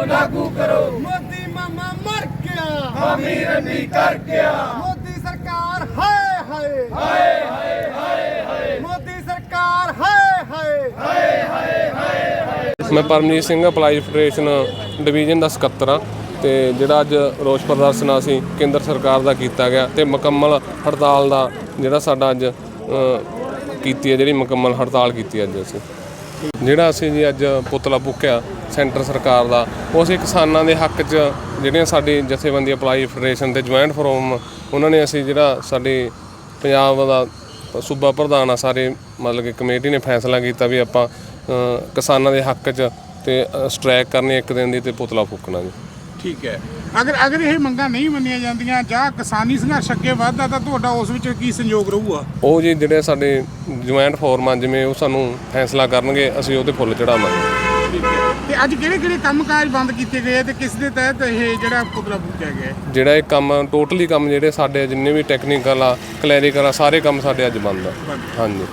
ਲਾਗੂ ਕਰੋ। ਮੋਦੀ ਮਾਮਾ ਮਰ ਗਿਆ। ਅਮੀਰ ਨਹੀਂ ਕਰ ਗਿਆ। ਮੋਦੀ ਸਰਕਾਰ ਹਾਏ ਹਾਏ। ਹਾਏ ਹਾਏ ਹਾਏ ਮੋਦੀ ਸਰਕਾਰ ਹਾਏ ਹਾਏ। ਮੈਂ Paramjit Singh apply federation division ਦਾ ਸਕੱਤਰ ਹਾਂ ਤੇ ਜਿਹੜਾ ਅੱਜ ਰੋਸ ਪ੍ਰਦਰਸ਼ਨ ਅਸੀਂ ਕੇਂਦਰ ਸਰਕਾਰ ਦਾ ਕੀਤਾ ਗਿਆ ਤੇ ਮੁਕੰਮਲ ਹੜਤਾਲ ਦਾ ਜਿਹੜਾ ਸਾਡਾ ਅੱਜ ਕੀਤੀ ਹੈ ਜਿਹੜੀ ਮੁਕੰਮਲ ਹੜਤਾਲ ਕੀਤੀ ਅੱਜ ਅਸੀਂ। ਜਿਹੜਾ ਅਸੀਂ ਜੀ ਅੱਜ ਪੁਤਲਾ ਫੂਕਿਆ ਸੈਂਟਰ ਸਰਕਾਰ ਦਾ ਉਹ ਅਸੀਂ ਕਿਸਾਨਾਂ ਦੇ ਹੱਕ 'ਚ ਜਿਹੜੀਆਂ ਸਾਡੀ ਜਥੇਬੰਦੀ ਅਪਲਾਈ ਫੈਡਰੇਸ਼ਨ ਤੇ ਜੁਆਇੰਟ ਫੋਰਮ, ਉਹਨਾਂ ਨੇ ਅਸੀਂ ਜਿਹੜਾ ਸਾਡੀ ਪੰਜਾਬ ਦਾ ਸੂਬਾ ਪ੍ਰਧਾਨ ਆ, ਸਾਰੇ ਮਤਲਬ ਕਿ ਕਮੇਟੀ ਨੇ ਫੈਸਲਾ ਕੀਤਾ ਵੀ ਆਪਾਂ ਕਿਸਾਨਾਂ ਦੇ ਹੱਕ 'ਚ ਤੇ ਸਟ੍ਰਾਈਕ ਕਰਨੀ ਇੱਕ ਦਿਨ ਦੀ ਤੇ ਪੁਤਲਾ ਫੂਕਣਾ ਜੀ। ਠੀਕ ਹੈ। ਅਗਰ ਅਗਰ ਇਹ ਮੰਗਾਂ ਨਹੀਂ ਮੰਨੀਆਂ ਜਾਂਦੀਆਂ ਜਾਂ ਕਿਸਾਨੀ ਸੰਘਰਸ਼ ਅੱਗੇ ਵੱਧਦਾ ਤਾਂ ਤੁਹਾਡਾ ਉਸ ਵਿੱਚ ਕੀ ਸੰਯੋਗ ਰਹੂਗਾ? ਉਹ ਜੀ ਜਿਹੜੇ ਸਾਡੇ ਜੁਆਇੰਟ ਫੋਰਮ ਆ ਜਿਵੇਂ ਉਹ ਸਾਨੂੰ ਫੈਸਲਾ ਕਰਨਗੇ ਅਸੀਂ ਉਹਦੇ ਫੁੱਲ ਚੜਾਵਾਂਗੇ ਠੀਕ ਹੈ। ਤੇ ਅੱਜ ਕਿਹੜੇ ਕਿਹੜੇ ਕੰਮਕਾਜ ਬੰਦ ਕੀਤੇ ਗਏ ਆ ਤੇ ਕਿਸ ਦੇ ਤਹਿਤ ਇਹ ਜਿਹੜਾ ਪੁਤਲਾ ਫੂਕਿਆ ਗਿਆ? ਹੈ? ਜਿਹੜਾ ਇਹ ਕੰਮ ਟੋਟਲੀ ਕੰਮ ਜਿਹੜੇ ਸਾਡੇ ਜਿੰਨੇ ਵੀ ਟੈਕਨੀਕਲ ਆ ਕਲੈਰੀਕਲ ਆ ਸਾਰੇ ਕੰਮ ਸਾਡੇ ਅੱਜ ਬੰਦ ਆ। ਹਾਂਜੀ।